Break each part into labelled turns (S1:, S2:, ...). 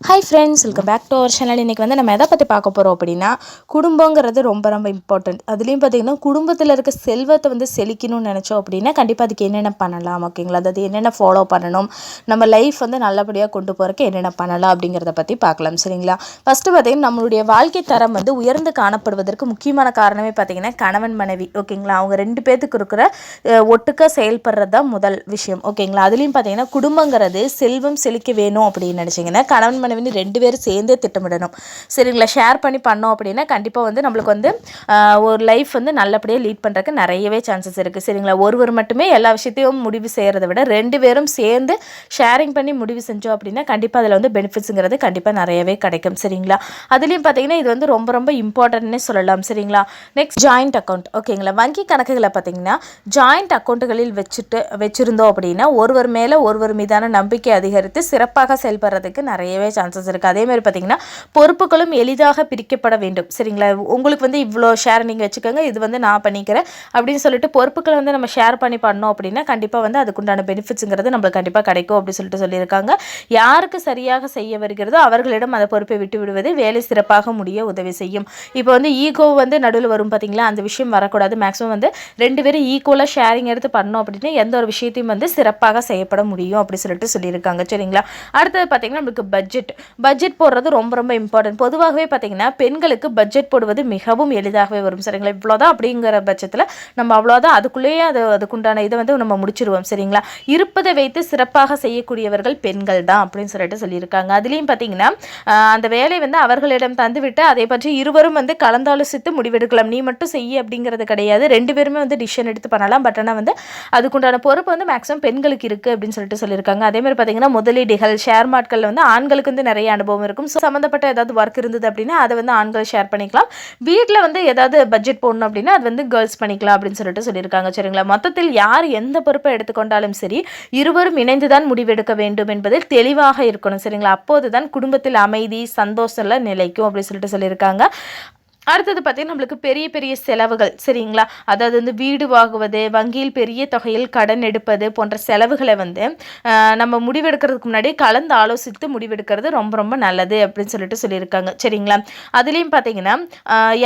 S1: Hi friends welcome back to our channel இன்றைக்கி வந்து நம்ம எதை பற்றி பார்க்க போகிறோம் அப்படின்னா குடும்பங்கிறது ரொம்ப ரொம்ப இம்பார்ட்டன்ட் அதுலேயும் பார்த்திங்கன்னா குடும்பத்தில் இருக்க செல்வத்தை வந்து செழிக்கணும்னு நினச்சோம் அப்படின்னா கண்டிப்பாக அதுக்கு என்னென்ன பண்ணலாம் ஓகேங்களா? அதாவது என்னென்ன ஃபாலோ பண்ணணும் நம்ம லைஃப் வந்து நல்லபடியாக கொண்டு போகிறக்கு என்னென்ன பண்ணலாம் அப்படிங்கிறத பற்றி பார்க்கலாம் சரிங்களா? ஃபஸ்ட்டு பார்த்திங்கன்னா நம்மளுடைய வாழ்க்கை தரம் வந்து உயர்ந்து காணப்படுவதற்கு முக்கியமான காரணமே பார்த்திங்கன்னா கணவன் மனைவி ஓகேங்களா? அவங்க ரெண்டு பேர்த்துக்கு இருக்கிற ஒட்டுக்க செயல்படுறது தான் முதல் விஷயம் ஓகேங்களா? அதுலேயும் பார்த்திங்கன்னா குடும்பங்கிறது செல்வம் செழிக்க வேணும் அப்படின்னு நினச்சிங்கன்னா கணவன் மனைவினு ரெண்டு பேரும் சேர்ந்தே திட்டமிடணும். சரிங்களா? ஷேர் பண்ணி பண்ணோம் அப்படின்னா கண்டிப்பாக வந்து நம்மளுக்கு வந்து ஒரு லைஃப் வந்து நல்லபடியாக லீட் பண்ணுறதுக்கு நிறையவே சான்சஸ் இருக்குது சரிங்களா? ஒருவர் மட்டுமே எல்லா விஷயத்தையும் முடிவு செய்கிறத விட ரெண்டு பேரும் சேர்ந்து ஷேரிங் பண்ணி முடிவு செஞ்சோம் அப்படின்னா கண்டிப்பாக அதில் வந்து பெனிஃபிட்ஸுங்கிறது கண்டிப்பாக நிறையவே கிடைக்கும். சரிங்களா? அதுலேயும் பார்த்தீங்கன்னா இது வந்து ரொம்ப ரொம்ப இம்பார்ட்டன்ட்னே சொல்லலாம். சரிங்களா? நெக்ஸ்ட் ஜாயிண்ட் அக்கௌண்ட் ஓகேங்களா வங்கி கணக்குகளை பார்த்தீங்கன்னா ஜாயிண்ட் அக்கௌண்ட்டுகளில் வச்சுட்டு வச்சுருந்தோம் அப்படின்னா ஒருவர் மேலே ஒருவர் மீதான நம்பிக்கை அதிகரித்து சிறப்பாக செயல்படுறதுக்கு நிறையவே சான்சஸ் இருக்குது அதே மாதிரி பார்த்தீங்கன்னா பொறுப்புகளும் எளிதாக பிரிக்கப்பட வேண்டும். சரிங்களா? உங்களுக்கு வந்து இவ்வளோ ஷேர் நீங்கள் வச்சுக்கோங்க. இது வந்து நான் பண்ணிக்கிறேன். அப்படின்னு சொல்லிட்டு பொறுப்புகளை வந்து நம்ம ஷேர் பண்ணி பண்ணோம் அப்படின்னா கண்டிப்பாக வந்து அதுக்குண்டான பெனிஃபிட்ஸுங்கிறது நம்மளுக்கு கண்டிப்பாக கிடைக்கும் அப்படின்னு சொல்லிட்டு சொல்லியிருக்காங்க. யாருக்கு சரியாக செய்ய வருகிறதோ அவர்களிடம் அந்த பொறுப்பை விட்டு விடுவது வேலை சிறப்பாக முடிய உதவி செய்யும். இப்போ வந்து ஈகோ வந்து நடுவில் வரும் பார்த்தீங்களா அந்த விஷயம் வரக்கூடாது. மேக்ஸிமம் வந்து ரெண்டு பேரும் ஈக்குவலாக ஷேரிங் எடுத்து பண்ணோம் அப்படின்னா எந்த ஒரு விஷயத்தையும் வந்து சிறப்பாக செய்யப்பட முடியும் அப்படின்னு சொல்லிட்டு சொல்லியிருக்காங்க. சரிங்களா? அடுத்தது பார்த்தீங்கன்னா நம்மளுக்கு பட்ஜெட் பட்ஜெட் போடுறது ரொம்ப ரொம்ப இம்பார்ட்டன்ட் பொதுவாகவே பார்த்தீங்கன்னா பெண்களுக்கு பட்ஜெட் போடுவது மிகவும் எளிதாகவே வரும். சரிங்களா? இவ்வளோதான் அப்படிங்கிற பட்சத்தில் நம்ம அவ்வளோதான் அதுக்குள்ளேயே அது அதுக்குண்டான இதை வந்து நம்ம முடிச்சிருவோம். சரிங்களா? இருப்பதை வைத்து சிறப்பாக செய்யக்கூடியவர்கள் பெண்கள் தான் அப்படின்னு சொல்லிட்டு சொல்லியிருக்காங்க. அதுலேயும் பார்த்தீங்கன்னா அந்த வேலை வந்து அவர்களிடம் தந்துவிட்டு அதை பற்றி இருவரும் வந்து கலந்தாலோசித்து முடிவெடுக்கலாம். நீ மட்டும் செய்ய அப்படிங்கிறது கிடையாது. ரெண்டு பேருமே வந்து டிசிஷன் எடுத்து பண்ணலாம். பட் ஆனால் வந்து அதுக்குண்டான பொறுப்பு வந்து மேக்ஸிமம் பெண்களுக்கு இருக்குது அப்படின்னு சொல்லிட்டு சொல்லியிருக்காங்க. அதே மாதிரி பார்த்தீங்கன்னா முதலீடுகள் ஷேர் மார்க்கெட்டில் வந்து ஆண்களுக்கு வந்து நிறைய அனுபவம் இருக்கும். ஸோ சம்மந்தப்பட்ட ஏதாவது ஒர்க் இருந்தது அப்படின்னா அதை வந்து ஆண்கள் ஷேர் பண்ணிக்கலாம். வீட்டில் வந்து ஏதாவது பட்ஜெட் போடணும் அப்படின்னா அது வந்து கேர்ள்ஸ் பண்ணிக்கலாம் அப்படின்னு சொல்லிட்டு சொல்லியிருக்காங்க. சரிங்களா? மொத்தத்தில் யார் எந்த பொறுப்பை எடுத்துக்கொண்டாலும் சரி இருவரும் இணைந்துதான் முடிவெடுக்க வேண்டும் என்பதில் தெளிவாக இருக்கணும். சரிங்களா? அப்போது தான் குடும்பத்தில் அமைதி சந்தோஷம் எல்லாம் நிலைக்கும் அப்படின்னு சொல்லிட்டு சொல்லியிருக்காங்க. அடுத்தது பார்த்தீங்கன்னா நம்மளுக்கு பெரிய பெரிய செலவுகள் சரிங்களா? அதாவது வந்து வீடு வாங்குவது வங்கியில் பெரிய தொகையில் கடன் எடுப்பது போன்ற செலவுகளை வந்து நம்ம முடிவெடுக்கிறதுக்கு முன்னாடி கலந்து ஆலோசித்து முடிவெடுக்கிறது ரொம்ப ரொம்ப நல்லது அப்படின்னு சொல்லிட்டு சொல்லியிருக்காங்க. சரிங்களா? அதுலேயும் பார்த்தீங்கன்னா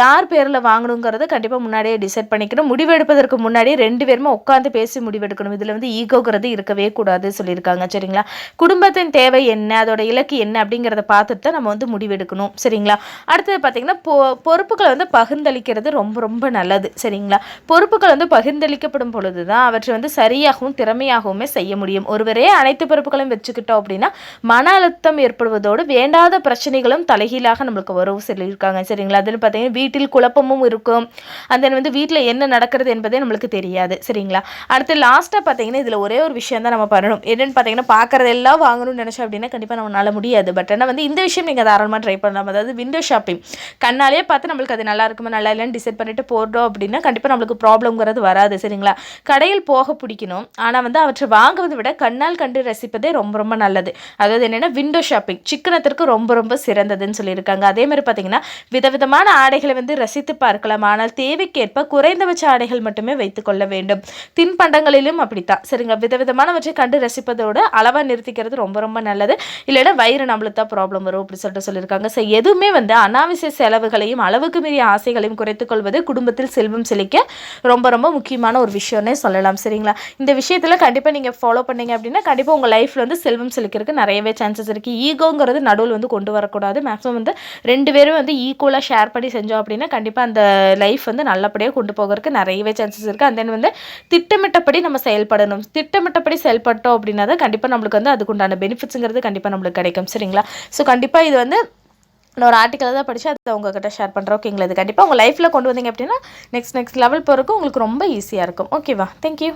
S1: யார் பேரில் வாங்கணுங்கிறத கண்டிப்பாக முன்னாடியே டிசைட் பண்ணிக்கணும். முடிவெடுப்பதற்கு முன்னாடி ரெண்டு பேருமே உட்காந்து பேசி முடிவெடுக்கணும். இதில் வந்து ஈகோங்கிறது இருக்கவே கூடாது சொல்லியிருக்காங்க. சரிங்களா? குடும்பத்தின் தேவை என்ன அதோட இலக்கு என்ன அப்படிங்கிறத பார்த்துட்டு தான் நம்ம வந்து முடிவெடுக்கணும். சரிங்களா? அடுத்தது பார்த்தீங்கன்னா பொ பொறுப்புகளை வந்து பகிர்ந்தளிக்கிறது ரொம்ப ரொம்ப நல்லது. சரிங்களா? பொறுப்புகள் வந்து பகிர்ந்தளிக்கப்படும் பொழுது தான் அவற்றை வந்து சரியாகவும் திறமையாகவுமே செய்ய முடியும். ஒருவரே அனைத்து பொறுப்புகளையும் வச்சுக்கிட்டோம் அப்படின்னா மன அழுத்தம் ஏற்படுவதோடு வேண்டாத பிரச்சனைகளும் தலைகீழாக நம்மளுக்கு உறவு சொல்லியிருக்காங்க. சரிங்களா? அதில் பார்த்தீங்கன்னா வீட்டில் குழப்பமும் இருக்கும். அந்த வந்து வீட்டில் என்ன நடக்கிறது என்பதே நம்மளுக்கு தெரியாது. சரிங்களா? அடுத்து லாஸ்ட்டாக பார்த்தீங்கன்னா இதில் ஒரே ஒரு விஷயம் தான் நம்ம பண்ணணும். என்னென்னு பார்த்தீங்கன்னா பார்க்குறதெல்லாம் வாங்கணும்னு நினச்சோம் அப்படின்னா கண்டிப்பாக நம்மளால முடியாது. பட் ஆனால் வந்து இந்த விஷயம் நீங்கள் தாராளமாக ட்ரை பண்ணலாம். அதாவது விண்டோ ஷாப்பிங் கண்ணாலே பார்த்து நம்மளுக்கு அது நல்லா இருக்குமா நல்லா இல்லைன்னு டிசைட் பண்ணிட்டு போடுறோம் அப்படின்னா கண்டிப்பாக நம்மளுக்கு ப்ராப்ளம்ங்கிறது வராது சரிங்களா? கடையில் போக பிடிக்கணும். ஆனால் வந்து அவற்றை வாங்குவதை விட கண்ணால் கண்டு ரசிப்பதே ரொம்ப ரொம்ப நல்லது. அதாவது என்னென்னா விண்டோ ஷாப்பிங் சிக்கனத்திற்கு ரொம்ப ரொம்ப சிறந்ததுன்னு சொல்லியிருக்காங்க. அதே மாதிரி பார்த்தீங்கன்னா விதவிதமான ஆடைகளை வந்து ரசித்து பார்க்கலாம். ஆனால் தேவைக்கேற்ப குறைந்தபட்ச ஆடைகள் மட்டுமே வைத்துக்கொள்ள வேண்டும். தின்பண்டங்களிலும் அப்படித்தான் சரிங்க விதவிதமானவற்றை கண்டு ரசிப்பதோடு அளவாக நிறுத்திக்கிறது ரொம்ப ரொம்ப நல்லது. இல்லைன்னா வயிறு நம்மளுக்கு தான் ப்ராப்ளம் வரும் அப்படி சொல்லிட்டு சொல்லியிருக்காங்க. ஸோ எதுவுமே வந்து அனாவசிய செலவுகளையும் அளவு அளவுக்கு மீறிய ஆசைகளையும் குறைத்துக் கொள்வது குடும்பத்தில் செல்வம் செழிக்க ரொம்ப ரொம்ப முக்கியமான ஒரு விஷயம்னே சொல்லலாம். சரிங்களா? இந்த விஷயத்தில் கண்டிப்பாக நீங்கள் ஃபாலோ பண்ணீங்க அப்படின்னா கண்டிப்பாக உங்கள் லைஃப்பில் வந்து செல்வம் செழிக்கிறதுக்கு நிறையவே சான்சஸ் இருக்குது ஈகோங்கிறது நடுவில் வந்து கொண்டு வரக்கூடாது. மேக்ஸிமம் வந்து ரெண்டு பேரும் வந்து ஈக்குவலாக ஷேர் பண்ணி செஞ்சோம் அப்படின்னா கண்டிப்பாக அந்த லைஃப் வந்து நல்லபடியாக கொண்டு போகிறதுக்கு நிறையவே சான்சஸ் இருக்குது அந்த வந்து திட்டமிட்டபடி நம்ம செயல்படணும். திட்டமிட்டபடி செயல்பட்டோம் அப்படின்னா தான் கண்டிப்பாக நம்மளுக்கு வந்து அதுக்குண்டான பெனிஃபிட்ஸுங்கிறது கண்டிப்பாக நம்மளுக்கு கிடைக்கும். சரிங்களா? ஸோ கண்டிப்பாக இது வந்து நான் ஒரு ஆர்டிக்கல் தான் படித்து அதை உங்ககிட்ட ஷேர் பண்ணுறேன் ஓகேங்களா இது கண்டிப்பாக உங்கள் லைஃப்பில் கொண்டு வந்தீங்க அப்படின்னா நெக்ஸ்ட் நெக்ஸ்ட் லெவல் போகிறதுக்கு உங்களுக்கு ரொம்ப ஈஸியாக இருக்கும். ஓகேவா தேங்க்யூ